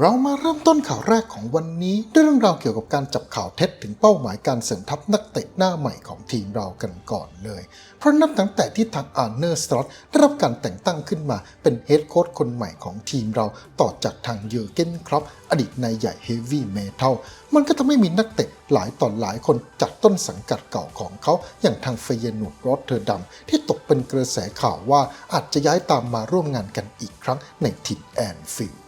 เรามาเริ่มต้นข่าวแรกของวันนี้ด้วยเรื่องราวเกี่ยวกับการจับข่าวเท็จถึงเป้าหมายการเสริมทัพนักเตะหน้าใหม่ของทีมเรากันก่อนเลย เพราะนับตั้งแต่ที่ทางอาร์เนอร์สตรอตได้รับการแต่งตั้งขึ้นมาเป็นเฮดโค้ชคนใหม่ของทีมเราต่อจากทางเยอร์เกนครับ อดีตนายใหญ่เฮฟวี่เมทัลมันก็ทำให้มีนักเตะหลายต่อหลายคนจากต้นสังกัดเก่าของเขา อย่างทางเฟยนูดรอตเทอร์ดัมที่ตกเป็นกระแสข่าวว่าอาจจะย้ายตามมาร่วมงานกันอีกครั้งในถิ่นแอนฟิลด์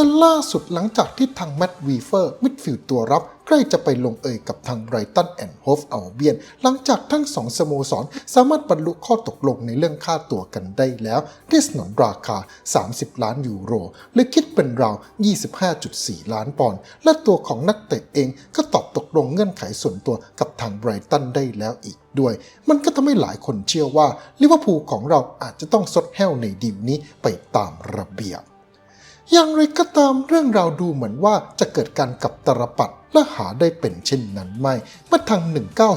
แต่ล่าสุดหลังจากที่ทางแมตต์วีเฟอร์มิดฟิลด์ตัวรับใกล้จะไปลงเอยกับทางไรตันแอนด์โฮฟอัลเบียน หลังจากทั้งสองสโมสร สามารถบรรลุข้อตกลงในเรื่องค่าตัวกันได้แล้วที่สนนราคา 30 ล้านยูโร หรือคิดเป็นราว 25.4 ล้านปอนด์และตัวของนักเตะเองก็ตอบตกลงเงื่อนไขส่วนตัวกับทางไบรตันได้แล้วอีกด้วย มันก็ทำให้หลายคนเชื่อว่าลิเวอร์พูลของเราอาจจะต้องซดแห้วในดีลนี้ไปตามระเบียบ อย่างไรก็ตามเรื่องราวดูเหมือนว่าจะเกิดการกับตรปัดและหาได้เป็นเช่นนั้นไม่เมื่อทาง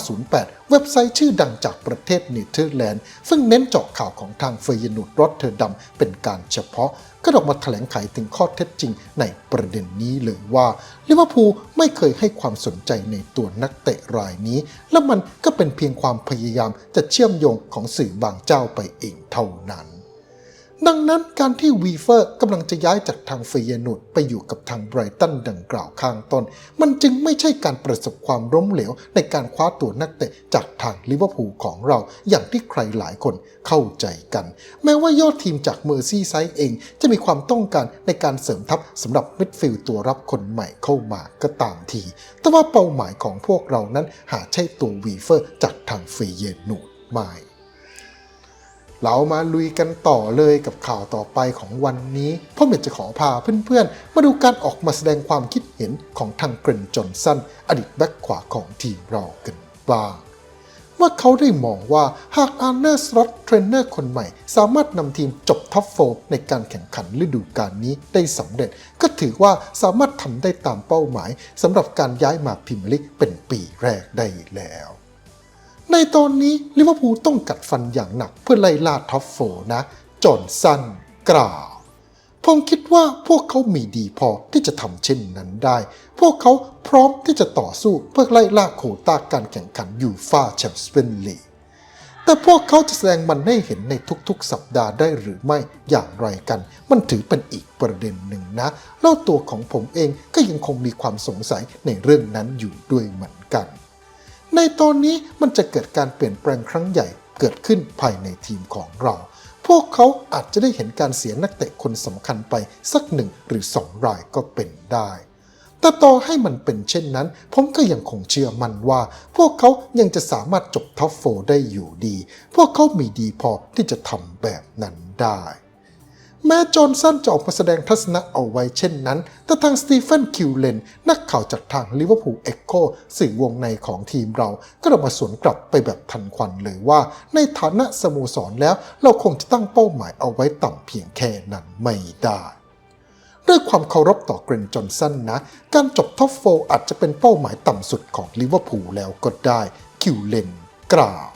1908 เว็บไซต์ชื่อดังจากประเทศเนเธอร์แลนด์ ซึ่งเน้นเจาะข่าวของทางเฟยนูดรอตเทอร์ดัมเป็นการเฉพาะ ก็ออกมาแถลงไขถึงข้อเท็จจริงในประเด็นนี้เลยว่าลิเวอร์พูลไม่เคยให้ความสนใจในตัวนักเตะรายนี้ และมันก็เป็นเพียงความพยายามจะเชื่อมโยงของสื่อบางเจ้าไปเองเท่านั้น ดังนั้นการที่วีเฟอร์กำลังจะย้ายจากทางเฟยนูดไปอยู่กับทางไบรตันดังกล่าวข้างต้น มันจึงไม่ใช่การประสบความล้มเหลวในการคว้าตัวนักเตะจากทางลิเวอร์พูลของเราอย่างที่ใครหลายคนเข้าใจกัน แม้ว่ายอดทีมจากเมอร์ซี่ไซด์เองจะมีความต้องการในการเสริมทัพสำหรับมิดฟิลด์ตัวรับคนใหม่เข้ามาก็ตามที แต่ว่าเป้าหมายของพวกเรานั้นหาใช่ตัววีเฟอร์จากทางเฟยนูดไม่ เรามาลุยกันต่อเลยกับข่าวต่อไปของวันนี้พ่อเมยจะขอพาเพื่อนๆ มาดูการออกมาแสดงความคิดเห็นของทางเกรนจอนสันอดีตแบ็คขวาของทีมเรากันบ้างว่าเขาได้มองว่าหากอาร์เนอร์สล็อตเทรนเนอร์คนใหม่ สามารถนำทีมจบท็อปโฟในการแข่งขันฤดูกาลนี้ได้สำเร็จ ก็ถือว่าสามารถทำได้ตามเป้าหมายสำหรับการย้ายมาพรีเมียร์ลีกเป็นปีแรกได้แล้ว ในตอนนี้ลิเวอร์พูลต้องกัดฟันอย่างหนักเพื่อไล่ล่าท็อปโฟนะ จอห์นสันกล่าวผมคิดว่าพวกเขามีดีพอที่จะทำเช่นนั้นได้ พวกเขาพร้อมที่จะต่อสู้เพื่อไล่ล่าโควต้าการแข่งขันยูฟาแชมเปี้ยนลีกแต่พวกเขาจะแสดงมันให้เห็นในทุกๆ สัปดาห์ได้หรือไม่อย่างไรกัน มันถือเป็นอีกประเด็นหนึ่งนะแล้วตัวของผมเองก็ยังคงมีความสงสัยในเรื่องนั้นอยู่ด้วยเหมือนกัน ในตอนนี้มันจะเกิดการเปลี่ยนแปลงครั้งใหญ่เกิดขึ้นภายในทีมของเรา พวกเขาอาจจะได้เห็นการเสียนักเตะคนสำคัญไปสักหนึ่งหรือสองรายก็เป็นได้ แต่ต่อให้มันเป็นเช่นนั้น ผมก็ยังคงเชื่อมั่นว่า พวกเขายังจะสามารถจบท็อปโฟได้อยู่ดี พวกเขามีดีพอที่จะทำแบบนั้นได้ แม้จอห์นสันจะออกมาแสดงทัศนะเอาไว้เช่นนั้น แต่ทางสตีเฟนคิวเลนนักข่าวจากทางลิเวอร์พูลเอ็กโคสื่อวงในของทีมเรา ก็ออกมาสวนกลับไปแบบทันควันเลยว่า ในฐานะสโมสรแล้วเราคงจะตั้งเป้าหมายเอาไว้ต่ำเพียงแค่นั้นไม่ได้ด้วยความเคารพต่อเกรนจอห์นสันนะ การจบท็อปโฟอาจจะเป็นเป้าหมายต่ำสุดของลิเวอร์พูลแล้วก็ได้ คิวเลนกล่าว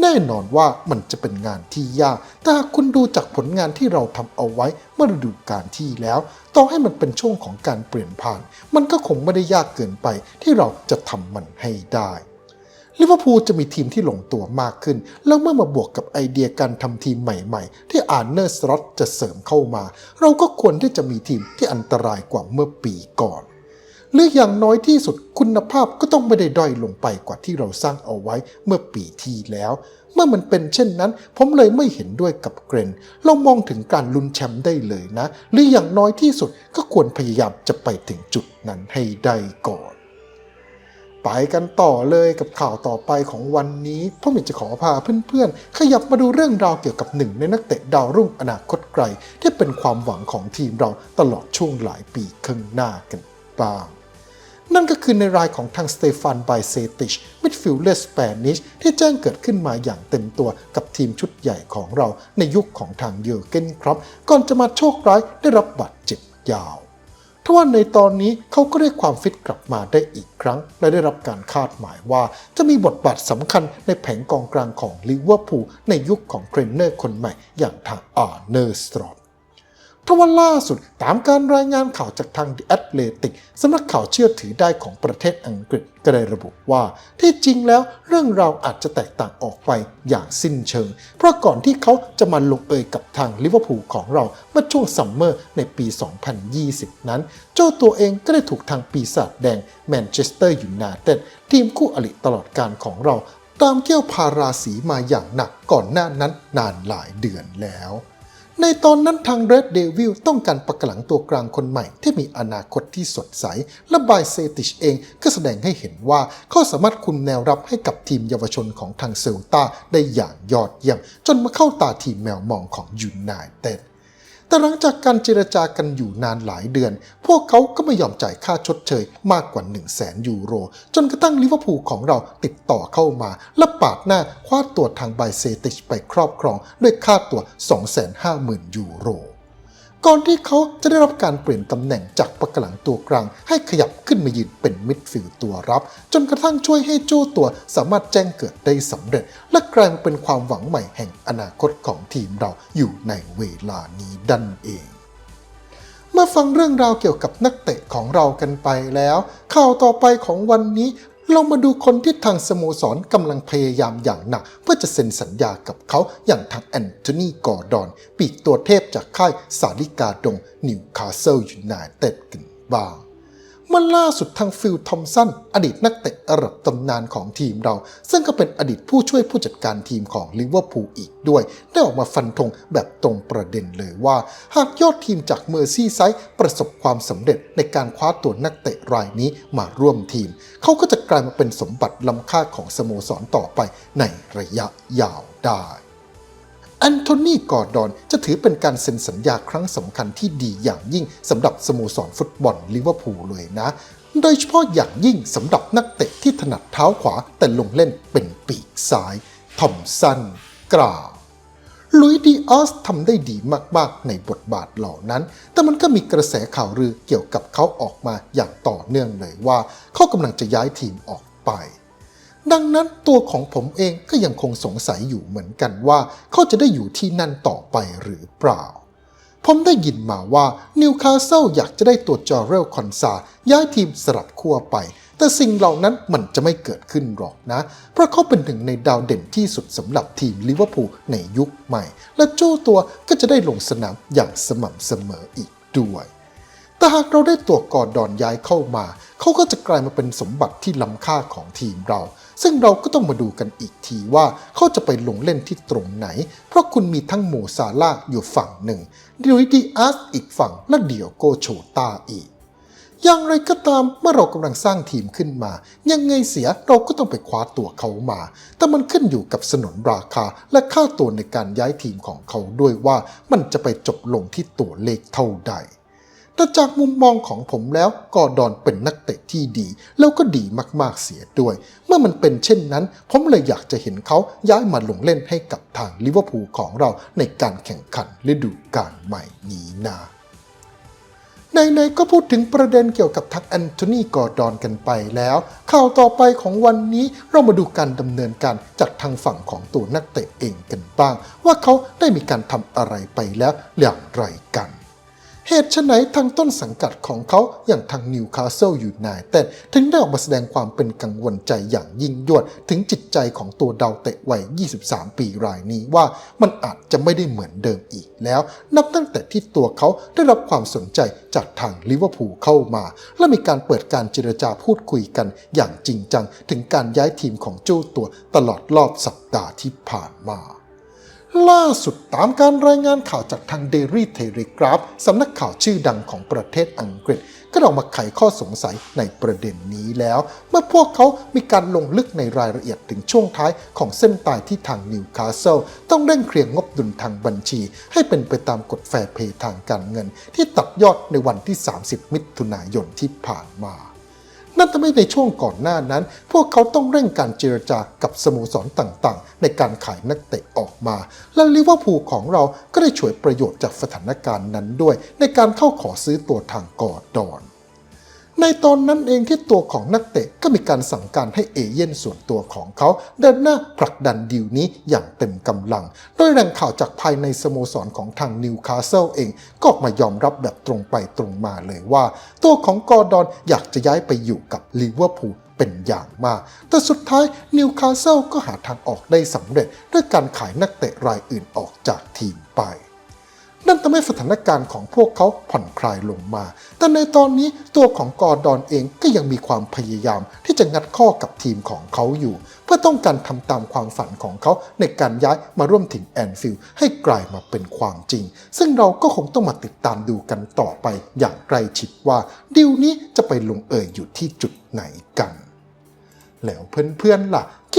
แน่นอนว่ามันจะเป็นงานที่ยากแต่หากคุณดูจากผลงานที่เราทำเอาไว้เมื่อฤดูกาลที่แล้ว ต่อให้มันเป็นช่วงของการเปลี่ยนผ่าน มันก็คงไม่ได้ยากเกินไปที่เราจะทำมันให้ได้ลิเวอร์พูลจะมีทีมที่ลงตัวมากขึ้น แล้วเมื่อมาบวกกับไอเดียการทำทีมใหม่ๆ ที่อาร์เนอร์สล็อตจะเสริมเข้ามา เราก็ควรที่จะมีทีมที่อันตรายกว่าเมื่อปีก่อน หรืออย่างน้อยที่สุดคุณภาพก็ต้องไม่ได้ด้อยลงไปกว่าที่เราสร้างเอาไว้เมื่อปีที่แล้ว เมื่อมันเป็นเช่นนั้น ผมเลยไม่เห็นด้วยกับเกรน เรามองถึงการลุ้นแชมป์ได้เลยนะ หรืออย่างน้อยที่สุดก็ควรพยายามจะไปถึงจุดนั้นให้ได้ก่อน ไปกันต่อเลยกับข่าวต่อไปของวันนี้พ่อหมิจะขอพาเพื่อนๆ ขยับมาดูเรื่องราวเกี่ยวกับหนึ่งในนักเตะดาวรุ่งอนาคตไกล ที่เป็นความหวังของทีมเราตลอดช่วงหลายปีข้างหน้ากันบ้าง นั่นก็คือในรายของทางสเตฟานไบเซติชมิดฟิลด์เลสสเปนิชที่แจ้งเกิดขึ้นมาอย่างเต็มตัวกับทีมชุดใหญ่ของเราในยุคของทางเยอร์เกนครับ ก่อนจะมาโชคร้ายได้รับบาดเจ็บยาวทว่าในตอนนี้เขาก็ได้ความฟิตกลับมาได้อีกครั้ง และได้รับการคาดหมายว่า จะมีบทบาทสำคัญในแผงกองกลางของลิเวอร์พูลในยุคของเทรนเนอร์คนใหม่อย่างทางอาร์เนอร์สตรอต ทว่าล่าสุดตามการรายงานข่าวจากทาง The Athletic สำนักข่าวเชื่อถือได้ของประเทศอังกฤษก็ได้ระบุว่า ที่จริงแล้วเรื่องราวอาจจะแตกต่างออกไปอย่างสิ้นเชิง เพราะก่อนที่เขาจะมาลงเอยกับทางลิเวอร์พูลของเราเมื่อช่วงซัมเมอร์ในปี 2020 นั้น เจ้าตัวเองก็ได้ถูกทางปีศาจแดงแมนเชสเตอร์ยูไนเต็ดทีมคู่อริตลอดการของเรา ตามเกี่ยวพาราสีมาอย่างหนักก่อนหน้านั้นนานหลายเดือนแล้ว ในตอนนั้นทางเรดเดวิลต้องการปักหลังตัวกลางคนใหม่ที่มีอนาคตที่สดใส และบายเซติชเองก็แสดงให้เห็นว่าเขาสามารถคุมแนวรับให้กับทีมเยาวชนของทางเซลตาได้อย่างยอดเยี่ยม จนมาเข้าตาทีมแมวมองของยูไนเต็ด แต่หลังจากการเจรจากันอยู่นานหลายเดือน พวกเขาก็ไม่ยอมจ่ายค่าชดเชยมากกว่า 1 0 0 0 0แสนยูโร จนกระทั่งลิเวอร์พูลของเราติดต่อเข้ามา และปาดหน้าคว้าตัวทางไบเซติชไปครอบครอง ด้วยค่าตัว 250,000 ยูโร ก่อนที่เขาจะได้รับการเปลี่ยนตำแหน่งจากปะกหลังตัวกลางให้ขยับ ขึ้นมายืนเป็นมิดฟิลด์ตัวรับ จนกระทั่งช่วยให้โจ้ตัวสามารถแจ้งเกิดได้สำเร็จ และกลายมาเป็นความหวังใหม่แห่งอนาคตของทีมเราอยู่ในเวลานี้ดันเองเมื่อฟังเรื่องราวเกี่ยวกับนักเตะของเรากันไปแล้ว ข่าวต่อไปของวันนี้ เรามาดูคนที่ทางสโมสรกำลังพยายามอย่างหนัก เพื่อจะเซ็นสัญญากับเขาอย่างทางแอนโทนีกอร์ดอน ปีกตัวเทพจากค่ายสาลิกาดงนิวคาสเซิลยูไนเต็ดกันบ้าง เมื่อล่าสุดทางฟิลทอมสันอดีตนักเตะระดับตำนานของทีมเรา ซึ่งก็เป็นอดีตผู้ช่วยผู้จัดการทีมของลิเวอร์พูลอีกด้วย ได้ออกมาฟันธงแบบตรงประเด็นเลยว่า หากยอดทีมจากเมอร์ซี่ไซด์ประสบความสำเร็จในการคว้าตัวนักเตะรายนี้มาร่วมทีม เขาก็จะกลายมาเป็นสมบัติล้ำค่าของสโมสรต่อไปในระยะยาวได้ อนโทนีกอร์ดอนจะถือเป็นการเซ็นสัญญาครั้งสำคัญที่ดีอย่างยิ่งสำหรับสโมสรฟุตบอลลิเวอร์พูลเลยนะ โดยเฉพาะอย่างยิ่งสำหรับนักเตะที่ถนัดเท้าขวาแต่ลงเล่นเป็นปีกซ้ายทอมสันกล่าวลุยดีออสทำได้ดีมาก ๆ ในบทบาทเหล่านั้น แต่มันก็มีกระแสข่าวลือเกี่ยวกับเขาออกมาอย่างต่อเนื่องเลยว่า เขากำลังจะย้ายทีมออกไป ดังนั้นตัวของผมเองก็ยังคงสงสัยอยู่เหมือนกันว่า เขาจะได้อยู่ที่นั่นต่อไปหรือเปล่า ผมได้ยินมาว่านิวคาสเซิลอยากจะได้ตัวจอร์เรลคอนซาย้ายทีมสลับขั้วไป แต่สิ่งเหล่านั้นมันจะไม่เกิดขึ้นหรอกนะ เพราะเขาเป็นหนึ่งในดาวเด่นที่สุดสำหรับทีมลิเวอร์พูลในยุคใหม่ และโจ้ตัวก็จะได้ลงสนามอย่างสม่ำเสมออีกด้วย แต่หากเราได้ตัวกอร์ดอนย้ายเข้ามา เขาก็จะกลายมาเป็นสมบัติที่ล้ำค่าของทีมเรา ซึ่งเราก็ต้องมาดูกันอีกทีว่าเขาจะไปลงเล่นที่ตรงไหน เพราะคุณมีทั้งโมซาลาอยู่ฝั่งหนึ่งดิวิดีอาร์สอีกฝั่งและเดียโกโชตาอีกอย่างไรก็ตามเมื่อเรากำลังสร้างทีมขึ้นมา ยังไงเสียเราก็ต้องไปคว้าตัวเขามา แต่มันขึ้นอยู่กับสนนราคาและค่าตัวในการย้ายทีมของเขาด้วยว่ามันจะไปจบลงที่ตัวเลขเท่าใด แต่จากมุมมองของผมแล้วกอร์ดอนเป็นนักเตะที่ดี แล้วก็ดีมากๆเสียด้วย เมื่อมันเป็นเช่นนั้น ผมเลยอยากจะเห็นเขาย้ายมาลงเล่นให้กับทางลิเวอร์พูลของเราในการแข่งขันฤดูกาลใหม่นี้นะในๆก็พูดถึงประเด็นเกี่ยวกับทักแอนโทนีกอร์ดอนกันไปแล้ว ข่าวต่อไปของวันนี้เรามาดูการดำเนินการจากทางฝั่งของตัวนักเตะเองกันบ้าง ว่าเขาได้มีการทำอะไรไปแล้วอย่างไรกัน เหตุไฉนทางต้นสังกัดของเขาอย่างทางนิวคาสเซิลยูไนเต็ดถึงได้ออกมาแสดงความเป็นกังวลใจอย่างยิ่งยวด ถึงจิตใจของตัวดาวเตะวัย 23 ปีรายนี้ว่ามันอาจจะไม่ได้เหมือนเดิมอีกแล้ว นับตั้งแต่ที่ตัวเขาได้รับความสนใจจากทางลิเวอร์พูลเข้ามา และมีการเปิดการเจรจาพูดคุยกันอย่างจริงจัง ถึงการย้ายทีมของเจ้าตัวตลอดรอบสัปดาห์ที่ผ่านมา ล่าสุดตามการรายงานข่าวจากทาง Daily Telegraph สำนักข่าวชื่อดังของประเทศอังกฤษ ก็ออกมาไขข้อสงสัยในประเด็นนี้แล้ว เมื่อพวกเขามีการลงลึกในรายละเอียดถึงช่วงท้ายของเส้นตายที่ทางนิวคาสเซิลต้องเร่งเคลียร์งบดุลทางบัญชี ให้เป็นไปตามกฎแฟร์เพย์ทางการเงิน ที่ตัดยอดในวันที่ 30 มิถุนายนที่ผ่านมา นั่นทำให้ในช่วงก่อนหน้านั้น พวกเขาต้องเร่งการเจรจากับสโมสรต่างๆ ในการขายนักเตะออกมา และลิเวอร์พูลของเราก็ได้ฉวยประโยชน์จากสถานการณ์นั้นด้วย ในการเข้าขอซื้อตัวทางกอร์ดอน ในตอนนั้นเองที่ตัวของนักเตะก็มีการสั่งการให้เอเย่นส่วนตัวของเขา เดินหน้าผลักดันดีลนี้อย่างเต็มกำลัง โดยแหล่งข่าวจากภายในสโมสรของทางนิวคาสเซิลเองก็ออกมายอมรับแบบตรงไปตรงมาเลยว่า ตัวของกอร์ดอนอยากจะย้ายไปอยู่กับลิเวอร์พูลเป็นอย่างมาก แต่สุดท้ายนิวคาสเซิลก็หาทางออกได้สำเร็จด้วยการขายนักเตะรายอื่นออกจากทีมไป นั่นทำให้สถานการณ์ของพวกเขาผ่อนคลายลงมา แต่ในตอนนี้ตัวของกอร์ดอนเองก็ยังมีความพยายามที่จะงัดข้อกับทีมของเขาอยู่ เพื่อต้องการทำตามความฝันของเขาในการย้ายมาร่วมทีมแอนฟิลด์ให้กลายมาเป็นความจริง ซึ่งเราก็คงต้องมาติดตามดูกันต่อไปอย่างใกล้ชิดว่าดีลนี้จะไปลงเอยอยู่ที่จุดไหนกัน แล้วเพื่อนๆล่ะ